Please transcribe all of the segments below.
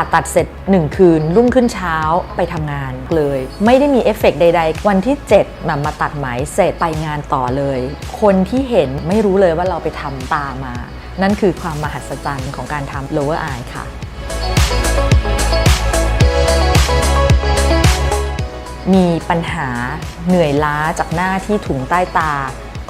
ผ่าตัดเสร็จ 1 คืน รุ่งขึ้นเช้าไปทำงานเลย ไม่ได้มีเอฟเฟกต์ใด ๆ วันที่7แบบมาตัดไหมเสร็จไปงานต่อเลย คนที่เห็นไม่รู้เลยว่าเราไปทำตามา นั่นคือความมหัศจรรย์ของการทำ lower eye ค่ะมีปัญหาเหนื่อยล้าจากหน้าที่ถุงใต้ตา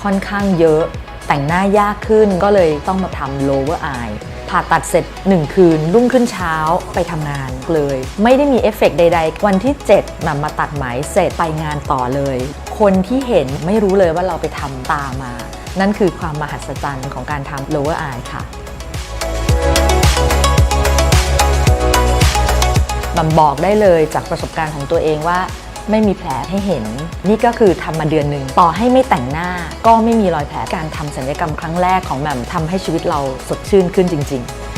ค่อนข้างเยอะ แต่งหน้ายากขึ้นก็เลยต้องมาทำ lower eye ผ่าตัดเสร็จ 1 คืน รุ่งขึ้นเช้าไปทำงานเลย ไม่ได้มีเอฟเฟกต์ใด ๆ วันที่7แบบมาตัดไหมเสร็จไปงานต่อเลย คนที่เห็นไม่รู้เลยว่าเราไปทำตามา นั่นคือความมหัศจรรย์ของการทำ lower eye ค่ะบัมบอกได้เลยจากประสบการณ์ของตัวเองว่า ไม่มีแผลให้เห็น นี่ก็คือทำมาเดือนหนึ่งต่อให้ไม่แต่งหน้าก็ไม่มีรอยแผลการทำศัลยกรรมครั้งแรกของแหม่มทำให้ชีวิตเราสดชื่นขึ้นจริง ๆ